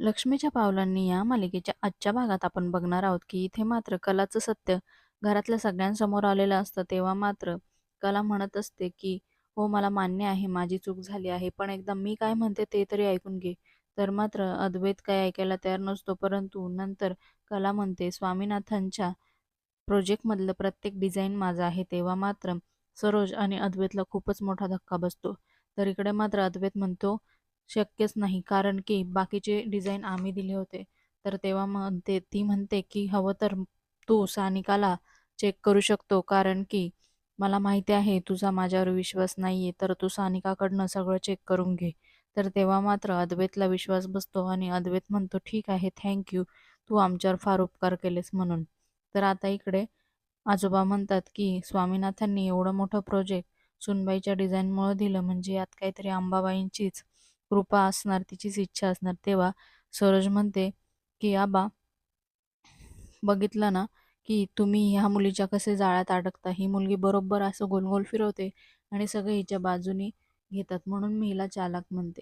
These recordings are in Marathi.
लक्ष्मीच्या पावलांनी या मालिकेच्या आजच्या भागात आपण बघणार आहोत की इथे मात्र कलाचं सत्य घरातल्या सगळ्यांसमोर आलेलं असतं. तेव्हा मात्र कला म्हणत असते की हो मला मान्य आहे माझी चूक झाली आहे पण एकदा मी काय म्हणते ते तरी ऐकून घे. तर मात्र अद्वैत काय ऐकायला तयार नसतो परंतु नंतर कला म्हणते स्वामीनाथनच्या प्रोजेक्टमधलं प्रत्येक डिझाईन माझं आहे. तेव्हा मात्र सरोज आणि अद्वैतला खूपच मोठा धक्का बसतो. तर इकडे मात्र अद्वैत म्हणतो शक्यच नाही. कारण की बाकीचे डिझाईन आम्ही दिले होते. तर तेव्हा म्हणते ती म्हणते की हवं तर तू सानिकाला चेक करू शकतो. कारण की मला माहिती आहे तुझा माझ्यावर विश्वास नाही आहे तर तू सानिकाकडनं सगळं चेक करून घे. तर तेव्हा मात्र अद्वैतला विश्वास बसतो आणि अद्वैत म्हणतो ठीक आहे थँक्यू तू आमच्यावर फार उपकार केलेस म्हणून. तर आता इकडे आजोबा म्हणतात की स्वामीनाथांनी एवढं मोठं प्रोजेक्ट सुनबाईच्या डिझाईनमुळे दिलं. म्हणजे यात काहीतरी अंबाबाईंचीच कृपा असणार तिचीच इच्छा असणार. तेव्हा सरोज म्हणते की आबा बघितलं ना की तुम्ही ह्या मुलीच्या कसे जाळ्यात अडकता. ही मुलगी बरोबर असं गोलगोल फिरवते आणि सगळे हिच्या बाजूनी घेतात. म्हणून मी हिला चालक म्हणते.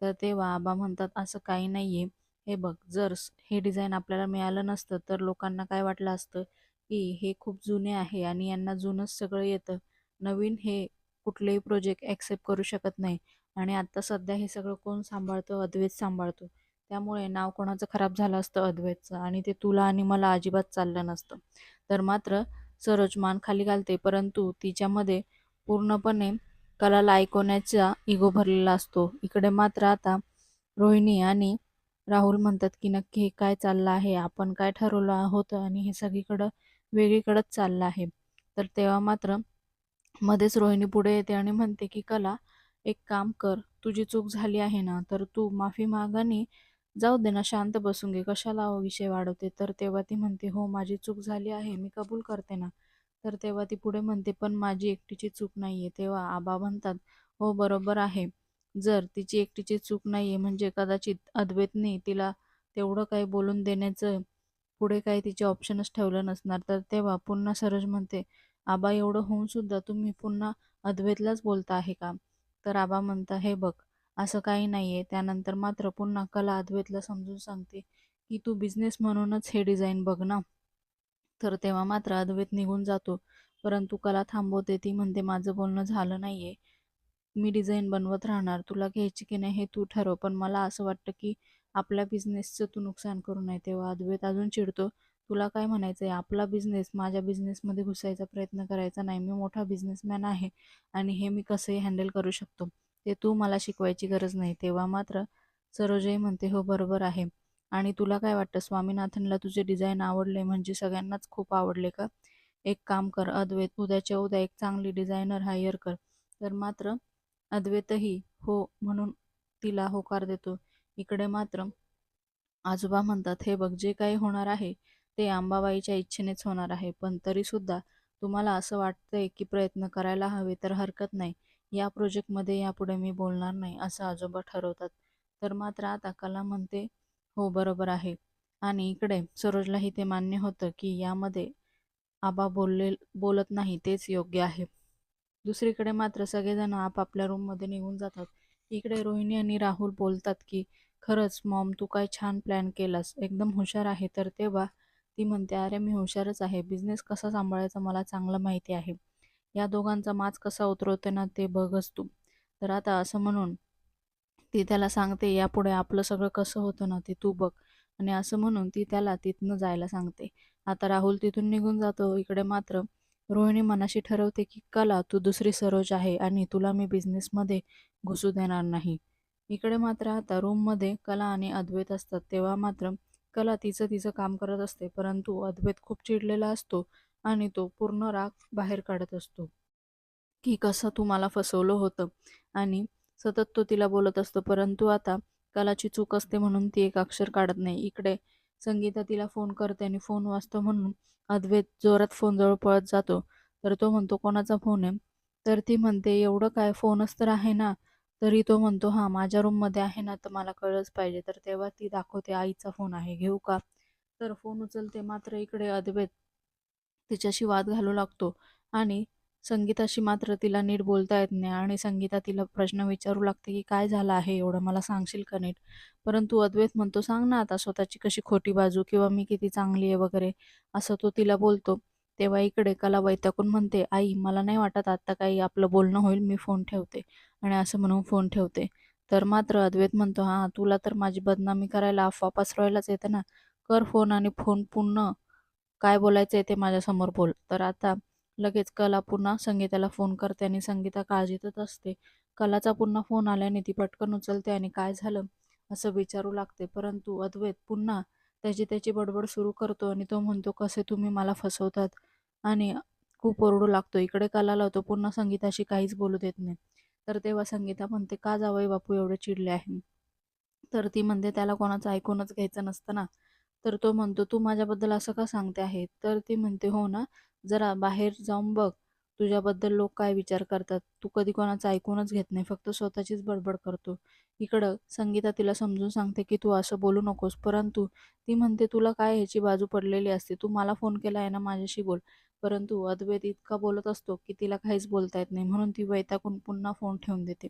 तर तेव्हा आबा म्हणतात असं काही नाहीये. हे बघ जर हे डिझाईन आपल्याला मिळालं नसतं तर लोकांना काय वाटलं असतं की हे खूप जुने आहे आणि यांना जुनंच सगळं येतं. नवीन हे कुठलेही प्रोजेक्ट ॲक्सेप्ट करू शकत नाही. आणि आत्ता सध्या हे सगळं कोण सांभाळतं? अद्वैत सांभाळतो. त्यामुळे नाव कोणाचं खराब झालं असतं? अद्वैतचं. आणि ते तुला आणि मला अजिबात चाललं नसतं. तर मात्र सरोज मान खाली घालते परंतु तिच्यामध्ये पूर्णपणे कलाला ऐकवण्याचा इगो भरलेला असतो. इकडे मात्र आता रोहिणी आणि राहुल म्हणतात की नक्की हे काय चाललं आहे? आपण काय ठरवलं आहोत? आणि हे सगळीकडं वेगळीकडंच चाललं आहे. तर तेव्हा मात्र मध्येच रोहिणी पुढे येते आणि म्हणते की कला एक काम कर तुझी चूक झाली आहे ना तर तू माफी मागाने. जाऊ दे ना शांत बसून घे. कशाला हो विषय वाढवते? तर तेव्हा ती म्हणते हो माझी चूक झाली आहे मी कबूल करते ना. तर तेव्हा ती पुढे म्हणते पण माझी एकटीची चूक नाहीये. तेव्हा आबा म्हणतात हो बरोबर आहे. जर तिची एकटीची चूक नाहीये म्हणजे कदाचित अद्वैतने तिला तेवढं काही बोलून देण्याचं पुढे काही तिचे ऑप्शनच ठेवलं नसणार. तर तेव्हा पुन्हा सरज म्हणते आबा एवढं होऊन सुद्धा तुम्ही पुन्हा अद्वैतलाच बोलता आहे का? तर आबा म्हणता हे बघ असं काही नाहीये. त्यानंतर मात्र पुन्हा कला अद्वैतला समजून सांगते की तू बिझनेस म्हणूनच हे डिझाईन बघ ना. तर तेव्हा मात्र अद्वैत निघून जातो. परंतु कला थांबवते. ती म्हणते माझं बोलणं झालं नाहीये. मी डिझाईन बनवत राहणार. तुला घ्यायची की नाही हे तू ठरव. पण मला असं वाटतं की आपल्या बिझनेसचं तू नुकसान करू नये. तेव्हा अद्वैत अजून चिडतो. तुला काय म्हणायचं आहे आपला बिझनेस माझ्या बिझनेसमध्ये घुसायचा प्रयत्न करायचा नाही. मी मोठा बिझनेसमॅन आहे आणि हे मी कसंही हँडल करू शकतो. ते तू मला शिकवायची गरज नाही. तेव्हा मात्र सरोजय म्हणते हो बरोबर आहे. आणि तुला काय वाटतं? स्वामीनाथनला तुझे डिझाईन आवडले म्हणजे सगळ्यांनाच खूप आवडले का? एक काम कर अद्वैत उद्याच्या उद्या एक चांगली डिझायनर हायर कर. तर मात्र अद्वैतही हो म्हणून तिला होकार देतो. इकडे मात्र आजोबा म्हणतात हे बघ जे काही होणार आहे ते अंबाबाईच्या इच्छेनेच होणार आहे. पण तरीसुद्धा तुम्हाला असं वाटतंय की प्रयत्न करायला हवे तर हरकत नाही. या प्रोजेक्टमध्ये यापुढे मी बोलणार नाही असं आजोबा ठरवतात. तर मात्र आता कला म्हणते हो बरोबर आहे. आणि इकडे सरोजलाही ते मान्य होतं की यामध्ये आबा बोलले बोलत नाही तेच योग्य आहे. दुसरीकडे मात्र सगळेजण आपापल्या रूममध्ये निघून जातात. इकडे रोहिणी आणि राहुल बोलतात की खरंच मॉम तू काय छान प्लॅन केलास. एकदम हुशार आहे. तर तेव्हा ती म्हणते अरे मी हुशारच आहे. बिझनेस कसा सांभाळायचा मला चांगलं माहिती आहे. या दोघांचा माज कसा उतरवते ना ते बघच तू. तर आता असं म्हणून ती त्याला सांगते यापुढे आपलं सगळं कसं होतं ना ते तू बघ. आणि असं म्हणून ती त्याला तिथनं जायला सांगते. आता राहुल तिथून निघून जातो. इकडे मात्र रोहिणी मनाशी ठरवते की कला तू दुसरी सरोज आहे आणि तुला मी बिझनेसमध्ये घुसू देणार नाही. इकडे मात्र आता रूममध्ये कला आणि अद्वैत असतात. तेव्हा मात्र कला तिचं तिचं काम करत असते परंतु अद्वैत खूप चिडलेला असतो आणि तो पूर्ण राग बाहेर काढत असतो की कसं तू मला फसवलं होतं आणि सतत तो तिला बोलत असतो परंतु आता कलाची चूक असते म्हणून ती एक अक्षर काढत नाही. इकडे संगीता तिला फोन करते आणि फोन वाजतो म्हणून अद्वैत जोरात फोन जवळ पळत जातो. तर तो म्हणतो कोणाचा फोन आहे? तर ती म्हणते एवढं काय फोनच तर आहे ना तरी तो म्हणतो हां माझ्या रूममध्ये आहे ना तर मला कळलंच पाहिजे. तर तेव्हा ती दाखवते आईचा फोन आहे घेऊ का? तर फोन उचलते मात्र इकडे अद्वैत तिच्याशी वाद घालू लागतो आणि संगीताशी मात्र तिला नीट बोलता येत नाही आणि संगीता तिला प्रश्न विचारू लागते की काय झालं आहे? एवढं मला सांगशील का नीट? परंतु अद्वैत म्हणतो सांग ना आता स्वतःची कशी खोटी बाजू किंवा मी किती चांगली आहे वगैरे असं तो तिला बोलतो. तेव्हा इकडे कला वैताकून म्हणते आई मला नाही वाटत आत्ता काही आपलं बोलणं होईल मी फोन ठेवते. आणि असं म्हणून फोन ठेवते. तर मात्र अद्वैत म्हणतो हां तुला तर माझी बदनामी करायला अफवा पसरवायलाच येते ना. कर फोन आणि फोन पूर्ण काय बोलायचं आहे ते माझ्यासमोर बोल. तर आता लगेच कला पुन्हा संगीताला फोन करते आणि संगीता काळजीतच असते. कलाचा पुन्हा फोन आल्याने ती पटकन उचलते आणि काय झालं? असं विचारू लागते. परंतु अद्वैत पुन्हा त्याची त्याची बडबड सुरू करतो आणि तो म्हणतो कसे तुम्ही मला फसवतात? आणि खूप ओरडू लागतो. इकडे कलाला होतो पुन्हा संगीताशी काहीच बोलू देत नाही. तर तेव्हा संगीता म्हणते का जावई बापू एवढे चिडले आहे? तर ती म्हणते त्याला कोणाचं ऐकूनच घ्यायचं नसतं ना. तर तो म्हणतो तू माझ्याबद्दल असं का सांगते आहे? तर ती म्हणते हो ना जरा बाहेर जाऊन बघ. तुझ्याबद्दल लोक काय विचार करतात? तू कधी कोणाचं ऐकूनच घेत नाही फक्त स्वतःचीच बडबड करतो. इकडं संगीता तिला समजून सांगते की तू असं बोलू नकोस परंतु ती म्हणते तुला काय ह्याची बाजू पडलेली असते? तू मला फोन केला आहे ना माझ्याशी बोल. परंतु अद्वैत इतका बोलत असतो की तिला काहीच बोलता येत नाही म्हणून ती वैतागून पुन्हा फोन ठेवून देते.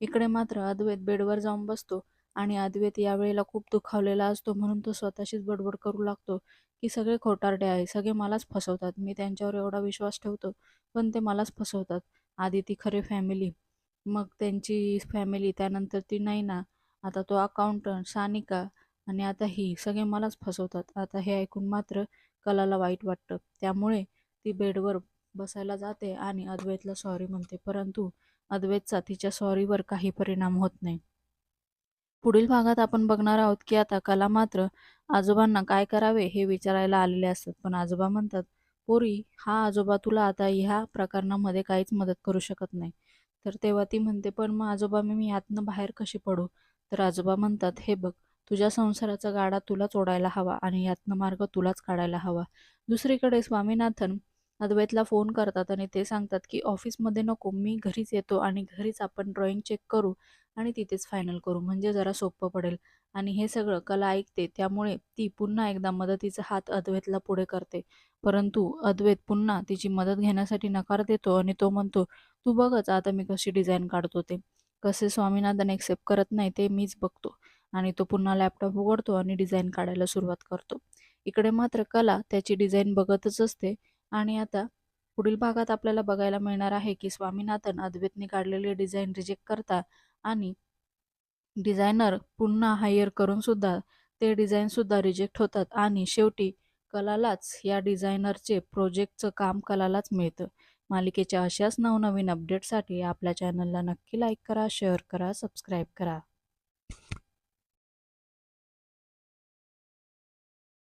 इकडे मात्र अद्वैत बेडवर जाऊन बसतो. आणि अद्वैत यावेळेला खूप दुखावलेला असतो म्हणून तो स्वतःशीच बडबड करू लागतो की सगळे खोटारडे आहे सगळे मलाच फसवतात. मी त्यांच्यावर एवढा विश्वास ठेवतो पण ते मलाच फसवतात. आधी ती खरी फॅमिली मग त्यांची फॅमिली त्यानंतर ती नाही ना आता तो अकाउंटंट सानिका आणि आता ही सगळे मलाच फसवतात. आता हे ऐकून मात्र कलाला वाईट वाटतं. त्यामुळे ती बेडवर बसायला जाते आणि अद्वैतला सॉरी म्हणते परंतु अद्वैतचा तिच्या सॉरीवर काही परिणाम होत नाही. पुढील भागात आपण बघणार आहोत की आता कला मात्र आजोबांना काय करावे हे विचारायला आलेले असतात. पण आजोबा म्हणतात पोरी हा आजोबा तुला आता ह्या प्रकरणामध्ये काहीच मदत करू शकत नाही. तर तेव्हा ती म्हणते पण मग आजोबा मी यातनं बाहेर कशी पडू? तर आजोबा म्हणतात हे बघ तुझ्या संसाराचा गाडा तुलाच ओढायला हवा आणि यातनं मार्ग तुलाच काढायला हवा. दुसरीकडे स्वामीनाथन अद्वैतला फोन करतात आणि ते सांगतात की ऑफिसमध्ये नको मी घरीच येतो आणि घरीच आपण ड्रॉइंग चेक करू आणि तिथेच फायनल करू. म्हणजे जरा सोपं पडेल. आणि हे सगळं कला ऐकते त्यामुळे ती पुन्हा एकदा मदतीचा हात अद्वैतला पुढे करते. परंतु अद्वैत पुन्हा तिची मदत घेण्यासाठी नकार देतो आणि तो म्हणतो तू बघच आता मी कशी डिझाईन काढतो ते. कसे स्वामीनाथन एक्सेप्ट करत नाही ते मीच बघतो. आणि तो पुन्हा लॅपटॉप उघडतो आणि डिझाईन काढायला सुरुवात करतो. इकडे मात्र कला त्याची डिझाईन बघतच असते. आणि आता पुढील भागात आपल्याला बघायला मिळणार आहे की स्वामीनाथन अद्वैतने काढलेले डिझाईन रिजेक्ट करता आणि डिझायनर पुन्हा हायर करून सुद्धा ते डिझाईनसुद्धा रिजेक्ट होतात. आणि शेवटी कलालाच या डिझायनरचे प्रोजेक्टचं काम कलालाच मिळतं. मालिकेच्या अशाच नवनवीन अपडेटसाठी आपल्या चॅनलला नक्की लाईक करा शेअर करा सबस्क्राईब करा.